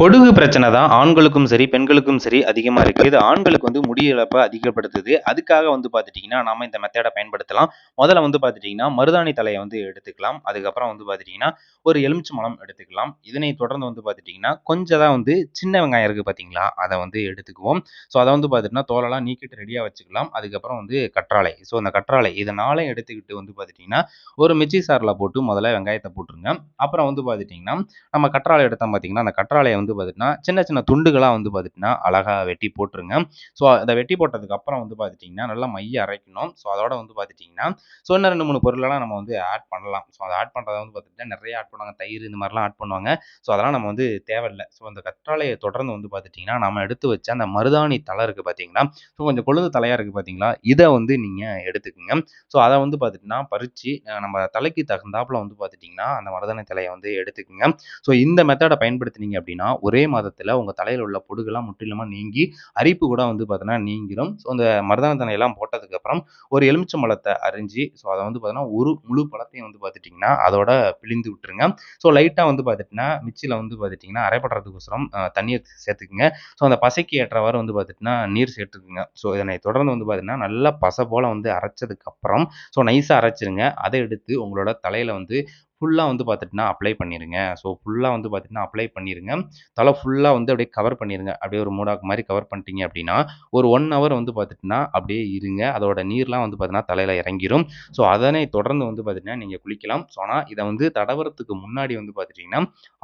பொடுகு பிரச்சனை தான். ஆண்களுக்கும் சரி பெண்களுக்கும் சரி அதிகமாக இருக்குது இது ஆண்களுக்கு வந்து முடி இழப்பை அதிகப்படுத்துது. அதுக்காக வந்து பார்த்துட்டிங்கன்னா நம்ம இந்த மெத்தடை பயன்படுத்தலாம். முதல்ல வந்து பார்த்துட்டிங்கன்னா மருதாணி தலையை வந்து எடுத்துக்கலாம். அதுக்கப்புறம் வந்து பார்த்துட்டிங்கன்னா ஒரு எலுமிச்சை மலம் எடுத்துக்கலாம். இதனை தொடர்ந்து வந்து பார்த்துட்டிங்கன்னா கொஞ்சம் தான் வந்து சின்ன வெங்காயம் இருக்குது பார்த்தீங்களா? அதை வந்து எடுத்துக்குவோம். ஸோ அதை வந்து பார்த்துட்டிங்கன்னா தோலெல்லாம் நீக்கிட்டு ரெடியாக வச்சுக்கலாம். அதுக்கப்புறம் வந்து கற்றாழை. ஸோ அந்த கற்றாழை இதை நாளையும் எடுத்துக்கிட்டு வந்து பார்த்துட்டிங்கன்னா ஒரு மிச்சி சாரில் போட்டு முதல்ல வெங்காயத்தை போட்டுருங்க. அப்புறம் வந்து பார்த்துட்டிங்கன்னா நம்ம கற்றாழை எடுத்தோம் பார்த்தீங்கன்னா அந்த கற்றாழையை வந்து பார்த்துட்டிங்கன்னா சின்ன சின்ன துண்டுகளாக வந்து பார்த்துட்டிங்கன்னா அழகாக வெட்டி போட்டுருங்க. ஸோ அதை வெட்டி போட்டதுக்கு அப்புறம் வந்து பார்த்துட்டிங்கன்னா நல்லா மைய அரைக்கணும். ஸோ அதோட வந்து பார்த்துட்டிங்கன்னா ஸோ இன்னும் ரெண்டு மூணு பொருளெல்லாம் நம்ம வந்து ஆட் பண்ணலாம். ஸோ அதை ஆட் பண்ணுறத வந்து பார்த்துட்டிங்கன்னா நிறைய ஆட் பண்ணுவாங்க. தயிர் இந்த மாதிரிலாம் ஆட் பண்ணுவாங்க. ஸோ அதெல்லாம் நம்ம வந்து தேவையில்லை. ஸோ அந்த கற்றாழையை தொடர்ந்து வந்து பார்த்துட்டிங்கன்னா நம்ம எடுத்து வச்ச அந்த மருதாணி தலை இருக்குது பார்த்தீங்கன்னா ஸோ கொஞ்சம் கொழுது தலையாக இருக்குது பார்த்தீங்களா இதை வந்து நீங்கள் எடுத்துக்கோங்க. ஸோ அதை வந்து பார்த்துட்டிங்கன்னா பறித்து நம்ம தலைக்கு தகுந்தாப்பில் வந்து பார்த்துட்டிங்கன்னா அந்த மருதாணி தலையை வந்து எடுத்துக்கோங்க. ஸோ இந்த மெத்தடை பயன்படுத்தினீங்க அப்படின்னா ஒரே மாதத்தில் உங்கள் தலையில் உள்ள பொடுகெல்லாம் முற்றிலுமாக நீங்கி அரிப்பு கூட வந்து பார்த்தீங்கன்னா நீங்கிடும் ஸோ அந்த மருதான தனையெல்லாம் போட்டதுக்கப்புறம் ஒரு எலுமிச்சம்பழத்தை அரிஞ்சு ஸோ அதை வந்து பார்த்தீங்கன்னா ஒரு முழு பழத்தையும் வந்து பார்த்துட்டிங்கன்னா அதோட பிழிந்து விட்டுருங்க. ஸோ லைட்டாக வந்து பார்த்துட்டிங்கன்னா மிக்சியில் வந்து பார்த்துட்டிங்கன்னா அரைப்படுறதுக்கோசரம் தண்ணியை சேர்த்துக்குங்க. ஸோ அந்த பசைக்கு ஏற்றவாறு வந்து பார்த்துட்டிங்கன்னா நீர் சேர்த்துக்குங்க. ஸோ இதனை தொடர்ந்து வந்து பார்த்திங்கன்னா நல்லா பசை போல் வந்து அரைச்சதுக்கப்புறம் ஸோ நைஸாக அரைச்சிருங்க. அதை எடுத்து உங்களோட தலையில் வந்து ஃபுல்லாக வந்து பார்த்துட்டுனா அப்ளை பண்ணிடுங்க ஸோ ஃபுல்லாக வந்து பார்த்துட்டுனா அப்ளை பண்ணிடுங்க தலை ஃபுல்லாக வந்து அப்படியே கவர் பண்ணிடுங்க அப்படியே ஒரு மூடாக்கு மாதிரி கவர் பண்ணிட்டீங்க அப்படின்னா ஒரு ஒன் ஹவர் வந்து பார்த்துட்டுனா அப்படியே இருங்க. அதோட நீர்லாம் வந்து பார்த்தீங்கன்னா தலையில் இறங்கிரும். ஸோ அதனை தொடர்ந்து வந்து பார்த்திங்கன்னா நீங்கள் குளிக்கலாம். ஸோ ஆனால் இதை வந்து தடவுறதுக்கு முன்னாடி வந்து பார்த்துட்டிங்கன்னா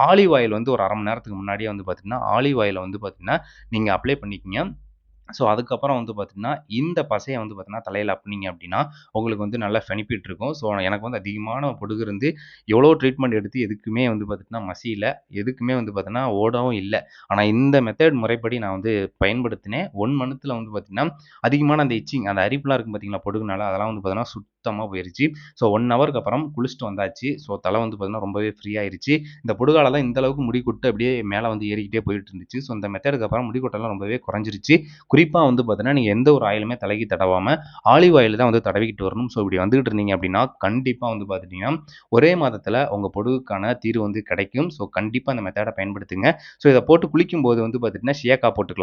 ஆலிவ் ஆயில் வந்து ஒரு அரை மணி நேரத்துக்கு முன்னாடியே வந்து பார்த்திங்கன்னா ஆலிவ் ஆயிலை வந்து பார்த்திங்கன்னா நீங்கள் அப்ளை பண்ணிக்கிங்க. ஸோ அதுக்கப்புறம் வந்து பார்த்திங்கன்னா இந்த பசையை வந்து பார்த்திங்கன்னா தலையில் அப்புனீங்க அப்படின்னா உங்களுக்கு வந்து நல்லா பெனிஃபிட் இருக்கும். ஸோ எனக்கு வந்து அதிகமான பொடுகு இருந்து எவ்வளோ ட்ரீட்மெண்ட் எடுத்து எதுக்குமே வந்து பார்த்திங்கன்னா மசியில். எதுக்குமே வந்து பார்த்திங்கன்னா ஓடவும் இல்லை. ஆனால் இந்த மெத்தட் முறைப்படி நான் வந்து பயன்படுத்தினேன். ஒன் மந்த்தில் வந்து பார்த்திங்கன்னா அதிகமான அந்த இச்சிங் அந்த அரிப்புலாம் இருக்கும் பார்த்தீங்களா பொடுகுனால அதெல்லாம் வந்து பார்த்திங்கன்னா சுத்தமாக போயிருச்சு. ஸோ ஒன் ஹவருக்கு அப்புறம் குளிச்சுட்டு வந்தாச்சு. ஸோ தலை வந்து பார்த்திங்கன்னா ரொம்பவே ஃப்ரீ ஆயிருச்சு. இந்த பொடுகால தான் இந்த அளவுக்கு முடி கொட்டு அப்படியே மேலே வந்து ஏறிக்கிட்டே போயிட்டு இருந்துச்சு. ஸோ இந்த மெத்தடுக்கு அப்புறம் முடி கொட்டெல்லாம் ரொம்பவே குறைஞ்சிருச்சு. குறிப்பாக வந்து பார்த்தீங்கன்னா நீங்கள் எந்த ஒரு ஆயிலுமே தலைக்கு தடவாமல் ஆலிவ் ஆயில் தான் வந்து தடவிக்கிட்டு வரணும். ஸோ இப்படி வந்துகிட்டு இருந்தீங்க அப்படின்னா கண்டிப்பாக வந்து பார்த்துட்டிங்கன்னா ஒரே மாதத்தில் உங்கள் பொடுகுக்கான தீர்வு வந்து கிடைக்கும். ஸோ கண்டிப்பாக அந்த மெத்தடை பயன்படுத்துங்க. ஸோ இதை போட்டு குளிக்கும் போது வந்து பார்த்துட்டிங்கன்னா ஷியாக்கா போட்டுக்கலாம்.